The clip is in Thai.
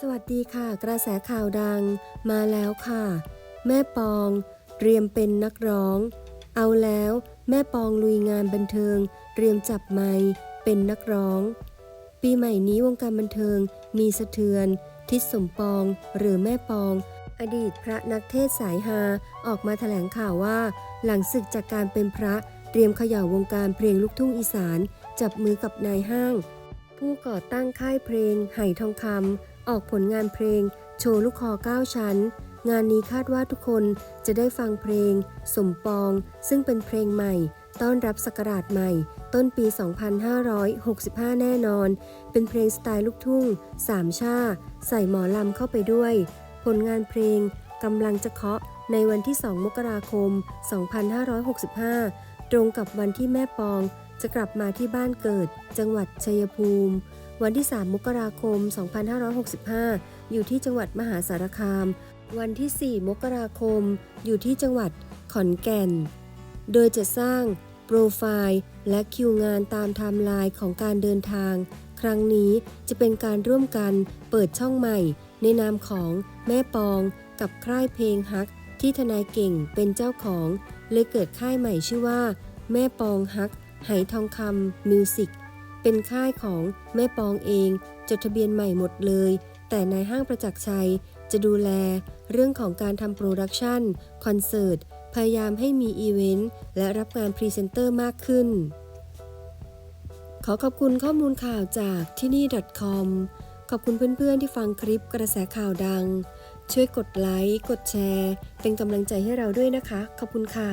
สวัสดีค่ะ กระแสข่าวดังมาแล้วค่ะ แม่ปอง เตรียมเป็นนักร้อง เอาแล้วแม่ปองลุยงานบันเทิง เตรียมจับไมค์เป็นนักร้อง ปีใหม่นี้วงการบันเทิงมีสะเทือน ทิศสมปองหรือแม่ปอง อดีตพระนักเทศสายฮาออกมาแถลงข่าวว่า หลังศึกจากการเป็นพระเตรียมเขย่าวงการเพลงลูกทุ่งอีสาน จับมือกับนายห้าง ผู้ก่อตั้งค่ายเพลงไหทองคำ ออกผลงานเพลง โชว์ลูกคอ 9 ชั้น งานนี้คาดว่าทุกคนจะได้ฟังเพลง สมปอง ซึ่งเป็นเพลงใหม่ ต้อนรับศักราชใหม่ ต้นปี 2565 แน่นอน เป็นเพลงสไตล์ลูกทุ่งสามชา ใส่หมอลำเข้าไปด้วย ผลงานเพลงกำลังจะเคาะในวันที่ 2 มกราคม 2565 ตรงกับวันที่แม่ปองจะกลับมาที่บ้านเกิด จังหวัดชัยภูมิ วันที่ 3 มกราคม 2565 อยู่ที่จังหวัดมหาสารคาม วันที่ 4 มกราคม อยู่ที่จังหวัดขอนแก่น โดยจะสร้างโปรไฟล์และคิวงานตามไทม์ไลน์ของการเดินทาง ครั้งนี้จะเป็นการร่วมกันเปิดช่องใหม่ ในนามของแม่ปองกับค่ายเพลงฮัก ที่ทนายเก่งเป็นเจ้าของ เลยเกิดค่ายใหม่ชื่อว่า แม่ปองฮักไหทองคำมิวสิก เป็นค่ายของแม่ปองเอง จดทะเบียนใหม่หมดเลย แต่นายห้างประจักษ์ชัยจะดูแลเรื่องของการทำโปรดักชันคอนเสิร์ต พยายามให้มีอีเวนต์และรับงานพรีเซนเตอร์มากขึ้น ขอขอบคุณข้อมูลข่าวจากที่นี่ .com ขอบคุณเพื่อนๆที่ฟังคลิปกระแสข่าวดัง ช่วยกดไลค์ กดแชร์ เป็นกำลังใจให้เราด้วยนะคะ ขอบคุณค่ะ